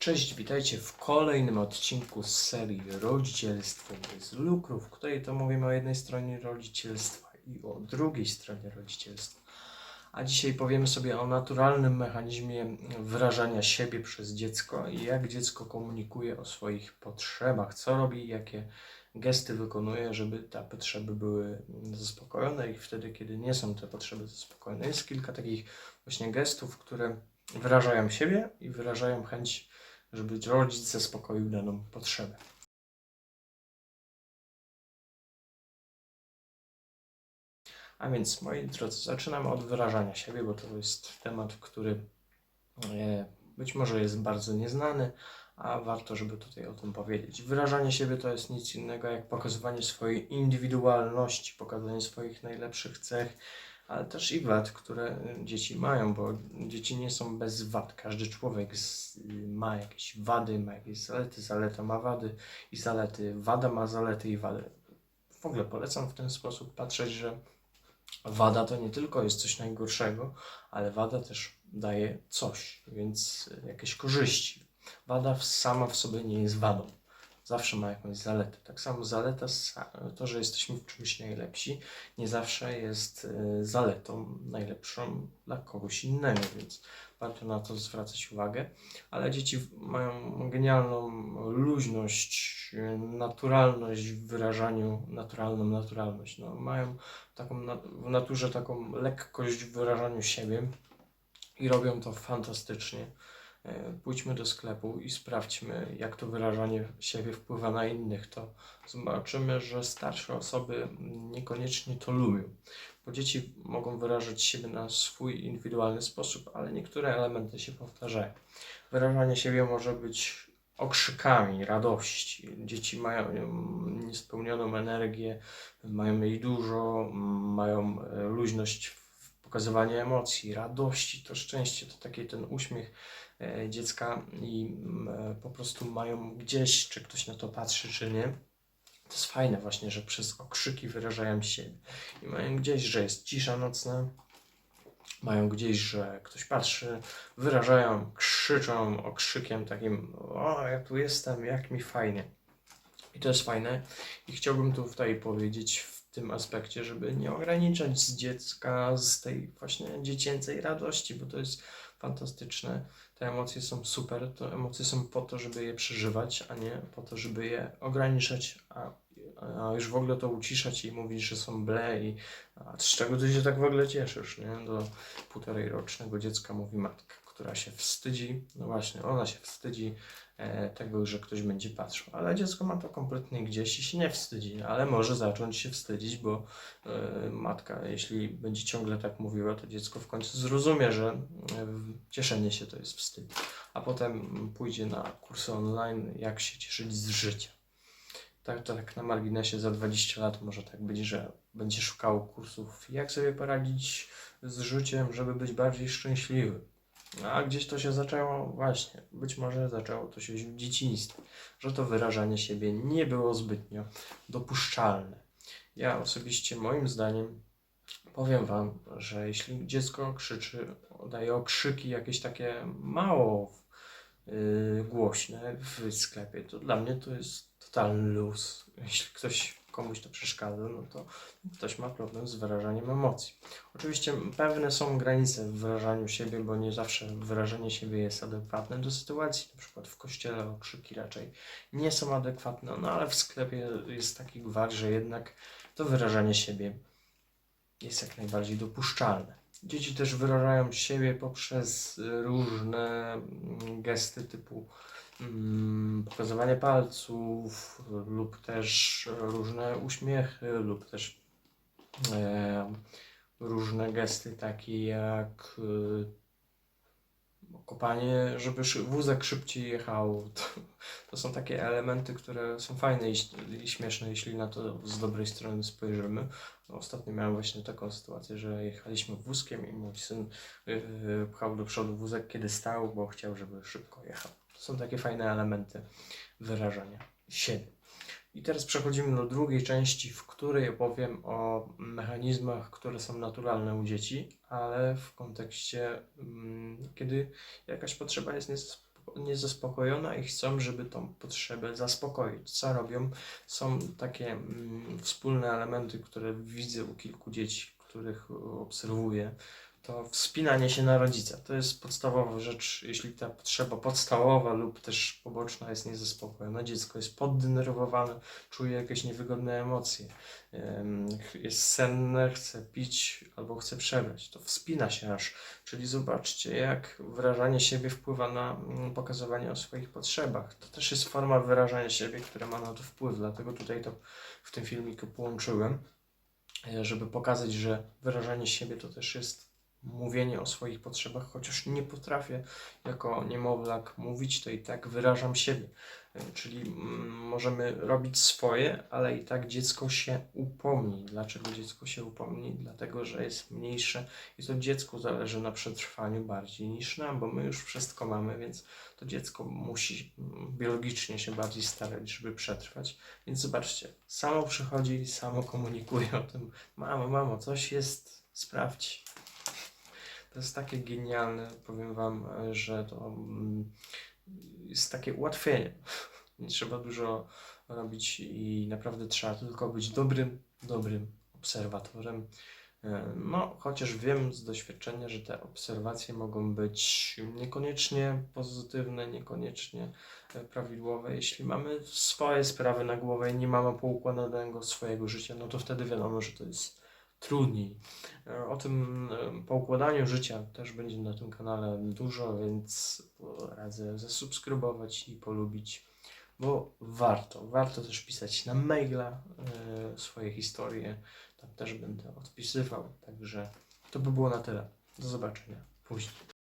Cześć, witajcie w kolejnym odcinku z serii Rodzicielstwo bez lukru, w której to mówimy o jednej stronie rodzicielstwa i o drugiej stronie rodzicielstwa. A dzisiaj powiemy sobie o naturalnym mechanizmie wyrażania siebie przez dziecko i jak dziecko komunikuje o swoich potrzebach, co robi, jakie gesty wykonuje, żeby te potrzeby były zaspokojone i wtedy, kiedy nie są te potrzeby zaspokojone. Jest kilka takich właśnie gestów, które wyrażają siebie i wyrażają chęć żeby rodzic zaspokoił daną potrzebę. A więc, moi drodzy, zaczynamy od wyrażania siebie, bo to jest temat, który e, być może jest bardzo nieznany, a warto, żeby tutaj o tym powiedzieć. Wyrażanie siebie to jest nic innego jak pokazywanie swojej indywidualności, pokazanie swoich najlepszych cech, ale też i wad, które y, dzieci mają, bo dzieci nie są bez wad. Każdy człowiek z, y, ma jakieś wady, ma jakieś zalety, zaleta ma wady i zalety, wada ma zalety i wady. W ogóle polecam w ten sposób patrzeć, że wada to nie tylko jest coś najgorszego, ale wada też daje coś, więc y, jakieś korzyści. Wada sama w sobie nie jest wadą zawsze ma jakąś zaletę. Tak samo zaleta, to, że jesteśmy w czymś najlepsi, nie zawsze jest e, zaletą najlepszą dla kogoś innego, więc warto na to zwracać uwagę. Ale dzieci mają genialną luźność, naturalność w wyrażaniu, naturalną naturalność. No, mają taką w naturze taką lekkość w wyrażaniu siebie i robią to fantastycznie. E, pójdźmy do sklepu i sprawdźmy, jak to wyrażanie siebie wpływa na innych, to zobaczymy, że starsze osoby niekoniecznie to lubią. Bo dzieci mogą wyrażać siebie na swój indywidualny sposób, ale niektóre elementy się powtarzają. Wyrażanie siebie może być okrzykami radości. Dzieci mają niespełnioną energię, mają jej dużo, mają e, luźność w pokazywaniu emocji, radości, to szczęście, to taki ten uśmiech E, dziecka i mm, e, po prostu mają gdzieś, czy ktoś na to patrzy, czy nie. To jest fajne właśnie, że przez okrzyki wyrażają siebie. I mają gdzieś, że jest cisza nocna, mają gdzieś, że ktoś patrzy, wyrażają, krzyczą okrzykiem takim, o ja tu jestem, jak mi fajnie. I to jest fajne. I chciałbym tu tutaj powiedzieć tym aspekcie, żeby nie ograniczać z dziecka z tej właśnie dziecięcej radości, bo to jest fantastyczne. Te emocje są super, to emocje są po to, żeby je przeżywać, a nie po to, żeby je ograniczać, a, a już w ogóle to uciszać i mówić, że są ble i z czego ty się tak w ogóle cieszysz, nie? Do półtorej rocznego dziecka mówi matka, która się wstydzi, no właśnie, ona się wstydzi E, tego, że ktoś będzie patrzył. Ale dziecko ma to kompletnie gdzieś i się nie wstydzi, ale może zacząć się wstydzić, bo e, matka, jeśli będzie ciągle tak mówiła, to dziecko w końcu zrozumie, że e, cieszenie się to jest wstyd. A potem pójdzie na kursy online, jak się cieszyć z życia. Tak, tak na marginesie za 20 lat może tak być, że będzie szukało kursów, jak sobie poradzić z życiem, żeby być bardziej szczęśliwy. A gdzieś to się zaczęło, właśnie, być może zaczęło to się w dzieciństwie, że to wyrażanie siebie nie było zbytnio dopuszczalne. Ja osobiście, moim zdaniem, powiem Wam, że jeśli dziecko krzyczy, daje okrzyki jakieś takie mało yy, głośne w sklepie, to dla mnie to jest totalny luz. Jeśli ktoś komuś to przeszkadza, no to ktoś ma problem z wyrażaniem emocji. Oczywiście pewne są granice w wyrażaniu siebie, bo nie zawsze wyrażenie siebie jest adekwatne do sytuacji. Na przykład w kościele okrzyki raczej nie są adekwatne, no ale w sklepie jest taki gwar, że jednak to wyrażanie siebie jest jak najbardziej dopuszczalne. Dzieci też wyrażają siebie poprzez różne gesty typu Mm, pokazywanie palców lub też różne uśmiechy lub też e, różne gesty takie jak e, kopanie, żeby wózek szybciej jechał. To, to, są takie elementy, które są fajne i, i, śmieszne, jeśli na to z dobrej strony spojrzymy. Ostatnio miałem właśnie taką sytuację, że jechaliśmy wózkiem i mój syn yy, pchał do przodu wózek, kiedy stał, bo chciał, żeby szybko jechał. To są takie fajne elementy wyrażania siebie. I teraz przechodzimy do drugiej części, w której opowiem o mechanizmach, które są naturalne u dzieci, ale w kontekście, mm, kiedy jakaś potrzeba jest niezaspokojona i chcą, żeby tą potrzebę zaspokoić. Co robią? Są takie mm, wspólne elementy, które widzę u kilku dzieci, których obserwuję. To wspinanie się na rodzica. To jest podstawowa rzecz, jeśli ta potrzeba podstawowa lub też poboczna jest niezaspokojona. Dziecko jest poddenerwowane, czuje jakieś niewygodne emocje, em, jest senne, chce pić albo chce przebrać. To wspina się aż. Czyli zobaczcie, jak wyrażanie siebie wpływa na mm, pokazywanie o swoich potrzebach. To też jest forma wyrażania siebie, która ma na to wpływ, dlatego tutaj to w tym filmiku połączyłem, e, żeby pokazać, że wyrażanie siebie to też jest mówienie o swoich potrzebach, chociaż nie potrafię jako niemowlak mówić, to i tak wyrażam siebie. E, Czyli mm, możemy robić swoje, ale i tak dziecko się upomni. Dlaczego dziecko się upomni? Dlatego, że jest mniejsze i to dziecku zależy na przetrwaniu bardziej niż nam, bo my już wszystko mamy, więc to dziecko musi mm, biologicznie się bardziej starać, żeby przetrwać. Więc zobaczcie, samo przychodzi samo komunikuje o tym, mamo, mamo, coś jest, sprawdź. To jest takie genialne, powiem Wam, e, że to mm, jest takie ułatwienie. Nie trzeba dużo robić i naprawdę trzeba tylko być dobrym, dobrym obserwatorem. E, No, chociaż wiem z doświadczenia, że te obserwacje mogą być niekoniecznie pozytywne, niekoniecznie e, prawidłowe. Jeśli mamy swoje sprawy na głowę i nie mamy poukładanego swojego życia, no to wtedy wiadomo, że to jest trudniej. E, O tym e, poukładaniu życia też będzie na tym kanale dużo, więc radzę zasubskrybować i polubić, bo warto. Warto też pisać na maila e, swoje historie. Tam też będę odpisywał. Także to by było na tyle. Do zobaczenia później.